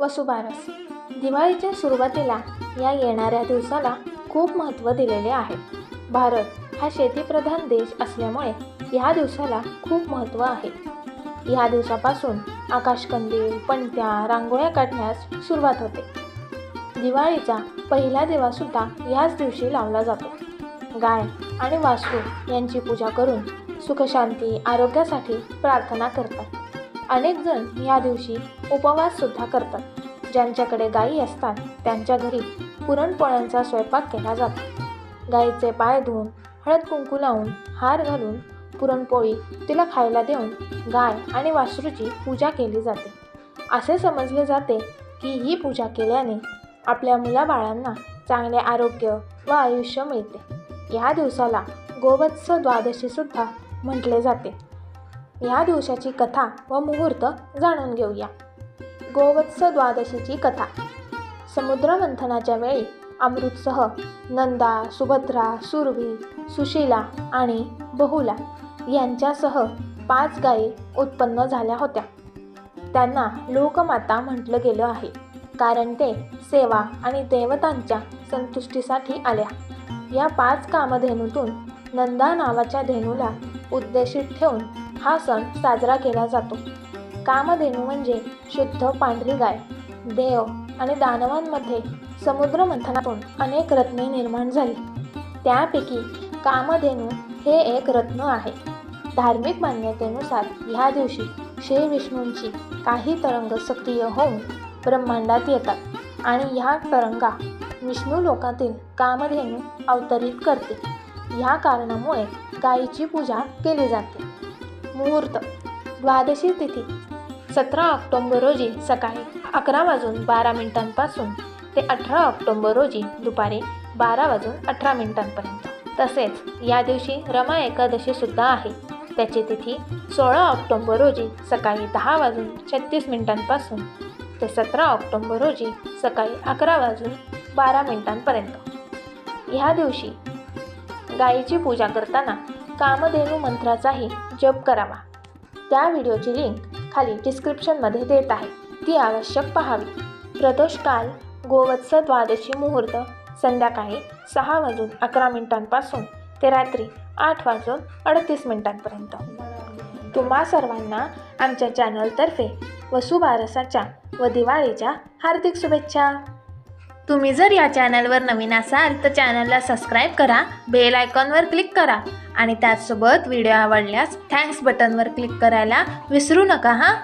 वसुबारस. दिवाळीच्या सुरुवातीला या येणाऱ्या दिवसाला खूप महत्त्व दिलेले आहे. भारत हा शेतीप्रधान देश असल्यामुळे ह्या दिवसाला खूप महत्त्व आहे. ह्या दिवसापासून आकाशकंदील पणत्या रांगोळ्या काढण्यास सुरुवात होते. दिवाळीचा पहिला दिवासुद्धा ह्याच दिवशी लावला जातो. गाय आणि वासरू यांची पूजा करून सुखशांती आरोग्यासाठी प्रार्थना करतात. अनेक जण या दिवशी उपवाससुद्धा करतात. ज्यांच्याकडे गायी असतात त्यांच्या घरी पुरणपोळ्यांचा स्वयंपाक केला जातो. गाईचे पाय धुवून हळद कुंकू लावून हार घालून पुरणपोळी तिला खायला देऊन गाय आणि वासरूची पूजा केली जाते. असे समजले जाते की ही पूजा केल्याने आपल्या मुलाबाळांना चांगले आरोग्य व आयुष्य मिळते. या दिवसाला गोवत्स द्वादशीसुद्धा म्हटले जाते. ह्या दिवसाची कथा व मुहूर्त जाणून घेऊया. गोवत्स द्वादशीची कथा. समुद्रमंथनाच्या वेळी अमृतसह नंदा सुभद्रा सुरभी सुशीला आणि बहुला यांच्यासह पाच गायी उत्पन्न झाल्या होत्या. त्यांना लोकमाता म्हटलं गेलं आहे. कारण ते सेवा आणि देवतांच्या संतुष्टीसाठी आल्या. या पाच कामधेनूतून नंदा नावाच्या धेनूला उद्देशित ठेवून हा सण साजरा केला जातो. कामधेनू म्हणजे शुद्ध पांढरी गाय देव आणि दानवांमध्ये समुद्र मंथनातून अनेक रत्ने निर्माण झाली. त्यापैकी कामधेनू हे एक रत्न आहे. धार्मिक मान्यतेनुसार ह्या दिवशी श्री विष्णूंची काही तरंग सक्रिय होऊन ब्रह्मांडात येतात आणि ह्या तरंगा विष्णू लोकातील कामधेनू अवतरित करते. ह्या कारणामुळे गायीची पूजा केली जाते. मुहूर्त. द्वादशी तिथी. सतरा ऑक्टोंबर रोजी सकाळी अकरा वाजून बारा मिनिटांपासून ते अठरा ऑक्टोंबर रोजी दुपारी बारा वाजून अठरा मिनिटांपर्यंत. तसेच या दिवशी रमा एकादशीसुद्धा आहे. त्याची तिथी सोळा ऑक्टोंबर रोजी सकाळी दहा वाजून छत्तीस मिनिटांपासून ते सतरा ऑक्टोंबर रोजी सकाळी अकरा वाजून बारा मिनिटांपर्यंत. ह्या दिवशी गायीची पूजा करताना कामधेनू मंत्राचाही जप करावा. त्या व्हिडिओची लिंक खाली डिस्क्रिप्शनमध्ये देत आहे. ती आवश्यक पाहावी. प्रदोष काल गोवत्स द्वादशी मुहूर्त संध्याकाळी सहा वाजून अकरा मिनिटांपासून ते रात्री आठ वाजून अडतीस मिनिटांपर्यंत. तुम्हा सर्वांना आमच्या चॅनलतर्फे वसुबारसाच्या व दिवाळीच्या हार्दिक शुभेच्छा. तुम्ही जर या चॅनलवर नवीन असाल तर चॅनलला सबस्क्राईब करा बेल आयकॉनवर क्लिक करा आणि त्याचसोबत व्हिडिओ आवडल्यास थँक्स बटनवर क्लिक करायला विसरू नका हां?